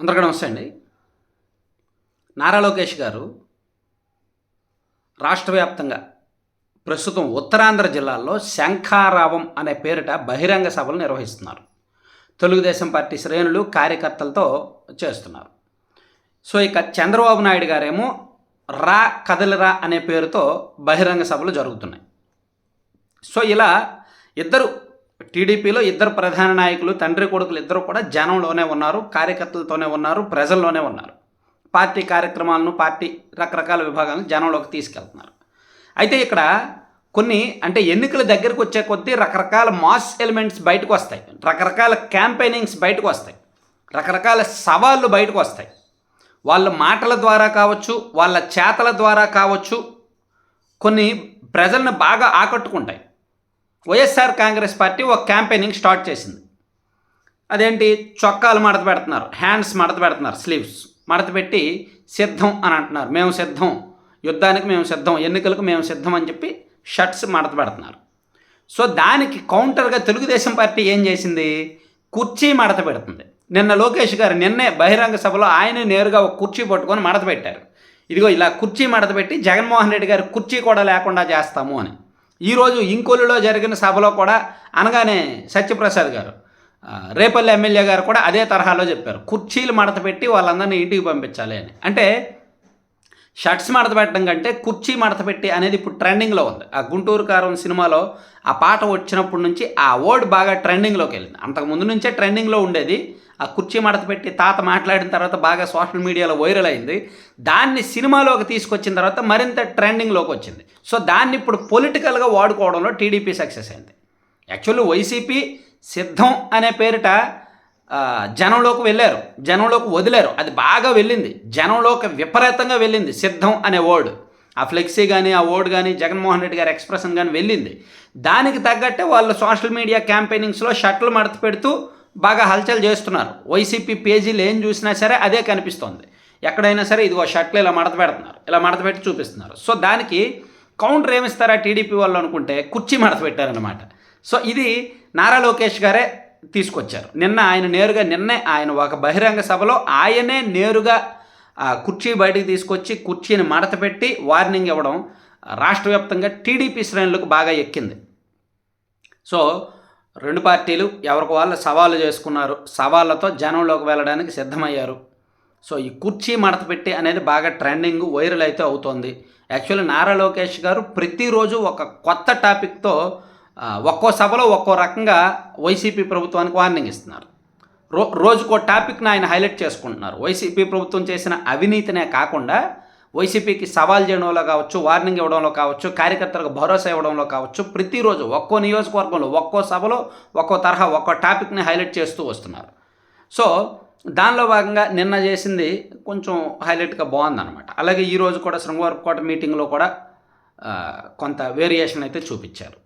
అందరికీ నమస్తే అండి. నారా లోకేష్ గారు రాష్ట్ర వ్యాప్తంగా ప్రస్తుతం ఉత్తరాంధ్ర జిల్లాల్లో శంఖారావం అనే పేరిట బహిరంగ సభలు నిర్వహిస్తున్నారు. తెలుగుదేశం పార్టీ శ్రేణులు కార్యకర్తలతో చేస్తున్నారు. సో ఇక చంద్రబాబు నాయుడు గారేమో రా కదలిరా అనే పేరుతో బహిరంగ సభలు జరుగుతున్నాయి. సో ఇలా ఇద్దరు టీడీపీలో ఇద్దరు ప్రధాన నాయకులు తండ్రి కొడుకులు ఇద్దరు కూడా జనంలోనే ఉన్నారు కార్యకర్తలతోనే ఉన్నారు ప్రజల్లోనే ఉన్నారు. పార్టీ కార్యక్రమాలను పార్టీ రకరకాల విభాగాలను జనంలోకి తీసుకెళ్తున్నారు. అయితే ఇక్కడ కొన్ని అంటే ఎన్నికల దగ్గరకు వచ్చే కొద్దీ రకరకాల మాస్ ఎలిమెంట్స్ బయటకు వస్తాయి. రకరకాల క్యాంపెయినింగ్స్ బయటకు వస్తాయి. రకరకాల సవాళ్ళు బయటకు వస్తాయి. వాళ్ళ మాటల ద్వారా కావచ్చు వాళ్ళ చేతల ద్వారా కావచ్చు కొన్ని ప్రజలను బాగా ఆకట్టుకుంటాయి. వైఎస్ఆర్ కాంగ్రెస్ పార్టీ ఒక క్యాంపెయినింగ్ స్టార్ట్ చేసింది. అదేంటి? చొక్కాలు మడత పెడుతున్నారు. హ్యాండ్స్ మడత పెడుతున్నారు. స్లీవ్స్ మడత పెట్టి సిద్ధం అని అంటున్నారు. మేము సిద్ధం. యుద్ధానికి మేము సిద్ధం. ఎన్నికలకు మేము సిద్ధం అని చెప్పి షర్ట్స్ మడత పెడుతున్నారు. సో దానికి కౌంటర్గా తెలుగుదేశం పార్టీ ఏం చేసింది? కుర్చీ మడత పెడుతుంది. నిన్న లోకేష్ గారు నిన్నే బహిరంగ సభలో ఆయన నేరుగా ఒక కుర్చీ పట్టుకొని మడత పెట్టారు. ఇదిగో ఇలా కుర్చీ మడత పెట్టి జగన్మోహన్ రెడ్డి గారు కుర్చీ కూడా లేకుండా చేస్తాము అని. ఈరోజు ఇంకొల్లులో జరిగిన సభలో కూడా అనగానే సత్యప్రసాద్ గారు రేపల్లి ఎమ్మెల్యే గారు కూడా అదే తరహాలో చెప్పారు. కుర్చీలు మడత పెట్టి వాళ్ళందరినీ ఇంటికి పంపించాలి అని. అంటే షర్ట్స్ మడత పెట్టడం కంటే కుర్చీ మడత పెట్టి అనేది ఇప్పుడు ట్రెండింగ్లో ఉంది. ఆ గుంటూరు కారం సినిమాలో ఆ పాట వచ్చినప్పటి నుంచి ఆ వర్డ్ బాగా ట్రెండింగ్లోకి వెళ్ళింది. అంతకు ముందు నుంచే ట్రెండింగ్లో ఉండేది. ఆ కుర్చీ మడత పెట్టి తాత మాట్లాడిన తర్వాత బాగా సోషల్ మీడియాలో వైరల్ అయింది. దాన్ని సినిమాలోకి తీసుకొచ్చిన తర్వాత మరింత ట్రెండింగ్లోకి వచ్చింది. సో దాన్ని ఇప్పుడు పొలిటికల్గా వాడుకోవడంలో టీడీపీ సక్సెస్ అయింది. యాక్చువల్లీ వైసీపీ సిద్ధం అనే పేరిట జనంలోకి వెళ్ళారు. జనంలోకి వదిలేరు. అది బాగా వెళ్ళింది. జనంలోకి విపరీతంగా వెళ్ళింది. సిద్ధం అనే వర్డ్ ఆ ఫ్లెక్సీ కానీ ఆ వర్డ్ కానీ జగన్మోహన్ రెడ్డి గారి ఎక్స్ప్రెషన్ కానీ వెళ్ళింది. దానికి తగ్గట్టే వాళ్ళు సోషల్ మీడియా క్యాంపెయినింగ్స్లో షర్ట్లు మడత పెడుతూ బాగా హల్చల్ చేస్తున్నారు. వైసీపీ పేజీలు ఏం చూసినా సరే అదే కనిపిస్తోంది. ఎక్కడైనా సరే ఇదిగో షర్ట్లు ఇలా మడత పెడుతున్నారు. ఇలా మడత పెట్టి చూపిస్తున్నారు. సో దానికి కౌంటర్ ఏమిస్తారా టీడీపీ వాళ్ళు అనుకుంటే కుర్చీ మడత పెట్టారనమాట సో ఇది నారా లోకేష్ గారే తీసుకొచ్చారు. నిన్న ఆయన నేరుగా నిన్నే ఆయన ఒక బహిరంగ సభలో ఆయనే నేరుగా ఆ కుర్చీ బయటికి తీసుకొచ్చి కుర్చీని మడత పెట్టి వార్నింగ్ ఇవ్వడం రాష్ట్ర వ్యాప్తంగా టీడీపీ శ్రేణులకు బాగా ఎక్కింది. సో రెండు పార్టీలు ఎవరికి వాళ్ళు సవాళ్ళు చేసుకున్నారు సవాళ్ళతో జనంలోకి వెళ్ళడానికి సిద్ధమయ్యారు. సో ఈ కుర్చీ మడత పెట్టి అనేది బాగా ట్రెండింగ్ వైరల్ అయితే అవుతోంది. యాక్చువల్లీ నారా లోకేష్ గారు ప్రతిరోజు ఒక కొత్త టాపిక్తో ఒక్కో సభలో ఒక్కో రకంగా వైసీపీ ప్రభుత్వానికి వార్నింగ్ ఇస్తున్నారు. రో రోజుకో టాపిక్ని ఆయన హైలైట్ చేసుకుంటున్నారు. వైసీపీ ప్రభుత్వం చేసిన అవినీతినే కాకుండా వైసీపీకి సవాల్ చేయడంలో కావచ్చు వార్నింగ్ ఇవ్వడంలో కావచ్చు కార్యకర్తలకు భరోసా ఇవ్వడంలో కావచ్చు ప్రతిరోజు ఒక్కో నియోజకవర్గంలో ఒక్కో సభలో ఒక్కో తరహా ఒక్కో టాపిక్ని హైలైట్ చేస్తూ వస్తున్నారు. సో దానిలో భాగంగా నిన్న చేసింది కొంచెం హైలైట్గా బాగుందన్నమాట. అలాగే ఈరోజు కూడా శృంగవరపుకోట మీటింగ్లో కూడా కొంత వేరియేషన్ అయితే చూపించారు.